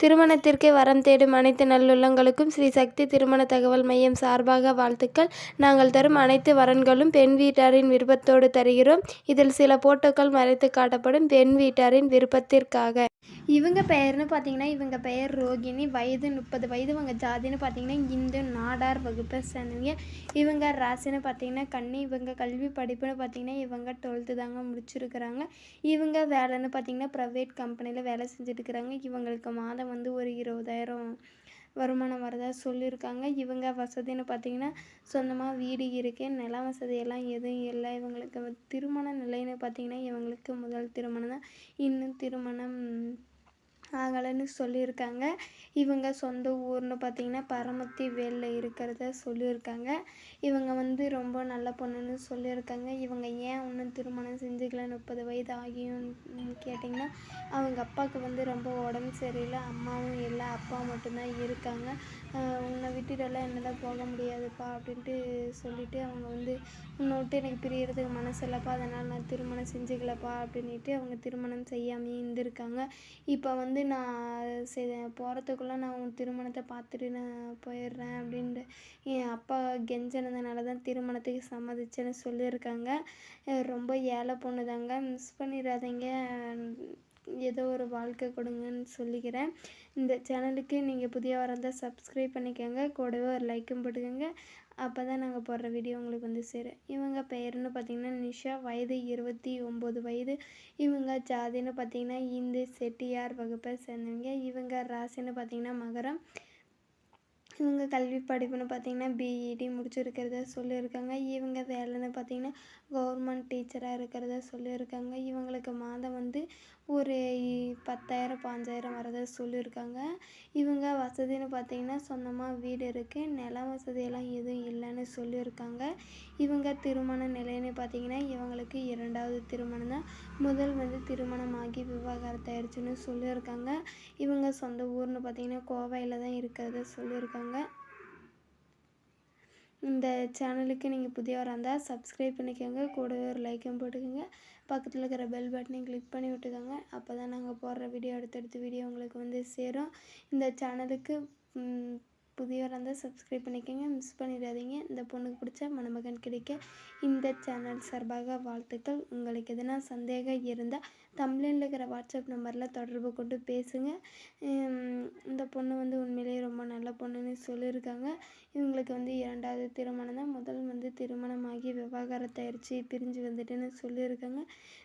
திருமணத்திற்கு வரம் தேடும் அனைத்து நல்லுள்ளங்களுக்கும் ஸ்ரீ சக்தி திருமண தகவல் மையம் சார்பாக வாழ்த்துக்கள். நாங்கள் தரும் அனைத்து வரன்களும் பெண் வீட்டாரின் விருப்பத்தோடு தருகிறோம். இதில் சில போட்டோக்கள் மறைத்து காட்டப்படும் பெண் வீட்டாரின் விருப்பத்திற்காக. இவங்க பெயர்னு பார்த்தீங்கன்னா இவங்க பெயர் ரோகிணி வயது முப்பது வயது இவங்க ஜாதின்னு பார்த்தீங்கன்னா இந்து நாடார் வகுப்பை சேர்ந்தவங்க இவங்க ராசின்னு பார்த்தீங்கன்னா கண்ணி இவங்க கல்வி படிப்புன்னு பார்த்தீங்கன்னா இவங்க டுவெல்த்து தாங்க முடிச்சிருக்கிறாங்க. இவங்க வேலைன்னு பார்த்தீங்கன்னா ப்ரைவேட் கம்பெனியில் வேலை செஞ்சுட்டு இருக்கிறாங்க இவங்களுக்கு மாதம் வந்து ஒரு இருபதாயிரம் வருமானம் வரதா சொல்லியிருக்காங்க இவங்க வசதின்னு பார்த்தீங்கன்னா சொந்தமாக வீடு இருக்குது நில வசதியெல்லாம் எதுவும் இல்லை. இவங்களுக்கு திருமண நிலைன்னு பார்த்தீங்கன்னா இவங்களுக்கு முதல் திருமணம் தான் இன்னும் திருமணம் ஆகலைன்னு சொல்லியிருக்காங்க. இவங்க சொந்த ஊர்னு பார்த்தீங்கன்னா பரமத்தி வேலில் இருக்கிறத சொல்லியிருக்காங்க. இவங்க வந்து ரொம்ப நல்ல பொண்ணுன்னு சொல்லியிருக்காங்க. இவங்க ஏன் இன்னும் திருமணம் செஞ்சுக்கல முப்பது வயது ஆகியும் கேட்டிங்கன்னா அவங்க அப்பாவுக்கு வந்து ரொம்ப உடம்பு சரியில்லை அம்மாவும் இல்லை அப்பா மட்டும்தான் இருக்காங்க. உன்னை விட்டுட்டெல்லாம் என்னால் போக முடியாதுப்பா அப்படின்ட்டு சொல்லிவிட்டு அவங்க வந்து விட்டு எனக்கு பிரியறதுக்கு மனசு இல்லைப்பா அதனால் நான் திருமணம் செஞ்சுக்கலப்பா அப்படின்ட்டு அவங்க திருமணம் செய்யாமையே இருந்திருக்காங்க. இப்போ வந்து நான் செ போகிறதுக்குள்ளே நான் உன் திருமணத்தை பார்த்துட்டு நான் போயிடுறேன் அப்படின்ட்டு என் அப்பா கெஞ்சனதுனால தான் திருமணத்துக்கு சம்மதிச்சேன்னு சொல்லியிருக்காங்க. ரொம்ப ஏழை பொண்ணு தாங்க மிஸ் பண்ணிடாதீங்க. ஏதோ ஒரு வாழ்க்கை கொடுங்கன்னு சொல்லிக்கிறேன். இந்த சேனலுக்கு நீங்கள் புதிய வரந்தால் சப்ஸ்கிரைப் பண்ணிக்கோங்க. கூடவே ஒரு லைக்கும் போட்டுக்கோங்க. அப்போ தான் நாங்கள் போடுற வீடியோ உங்களுக்கு வந்து சேரும். இவங்க பெயர்னு பார்த்திங்கன்னா நிஷா வயது இருபத்தி ஒம்பது வயது. இவங்க ஜாதின்னு பார்த்திங்கன்னா இந்து செட்டியார் வகுப்பை சேர்ந்தவங்க. இவங்க ராசின்னு பார்த்திங்கன்னா மகரம். இவங்க கல்வி படிப்புன்னு பார்த்தீங்கன்னா பிஇடி முடிச்சிருக்கிறத சொல்லியிருக்காங்க. இவங்க வேலைன்னு பார்த்தீங்கன்னா கவர்மெண்ட் டீச்சராக இருக்கிறத சொல்லியிருக்காங்க. இவங்களுக்கு மாதம் வந்து ஒரு பத்தாயிரம் பாஞ்சாயிரம் வரதா சொல்லியிருக்காங்க. இவங்க வசதின்னு பார்த்தீங்கன்னா சொந்தமாக வீடு இருக்குது நில வசதியெல்லாம் எதுவும் இல்லைன்னு சொல்லியிருக்காங்க. இவங்க திருமண நிலைன்னு பார்த்தீங்கன்னா இவங்களுக்கு இரண்டாவது திருமணம் தான். முதல் வந்து திருமணம் ஆகி விவாகரத்தாயிருச்சுன்னு சொல்லியிருக்காங்க. இவங்க சொந்த ஊர்னு பார்த்தீங்கன்னா கோவையில் தான் இருக்கிறத சொல்லியிருக்காங்க. இந்த சேனலுக்கு நீங்கள் புதியவராக இருந்தால் சப்ஸ்கிரைப் பண்ணிக்கோங்க. கூடவே ஒரு லைக்கும் போட்டுக்கோங்க. பக்கத்தில் இருக்கிற பெல் பட்டனையும் கிளிக் பண்ணி விட்டுக்கோங்க. அப்போ தான் நாங்கள் போடுற வீடியோ அடுத்தடுத்த வீடியோ உங்களுக்கு வந்து சேரும். இந்த சேனலுக்கு புதியவராக இருந்தால் சப்ஸ்கிரைப் பண்ணிக்கோங்க. மிஸ் பண்ணிடாதீங்க. இந்த பொண்ணுக்கு பிடிச்ச மணமகன் கிடைக்க இந்த சேனல் சார்பாக வாழ்த்துக்கள். உங்களுக்கு எதனா சந்தேகம் இருந்தால் தமிழில் இருக்கிற வாட்ஸ்அப் நம்பரில் தொடர்பு கொண்டு பேசுங்க. இந்த பொண்ணு வந்து உண்மையிலேயே ரொம்ப நல்ல பொண்ணுன்னு சொல்லியிருக்காங்க. இவங்களுக்கு வந்து இரண்டாவது திருமணம் தான். முதல் வந்து திருமணமாகி விவாகரத்தாயிடுச்சு பிரிஞ்சு வந்துட்டுன்னு சொல்லியிருக்காங்க.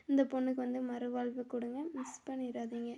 இந்த பொண்ணுக்கு வந்து மறுவாழ்வு கொடுங்க. மிஸ் பண்ணிடாதீங்க.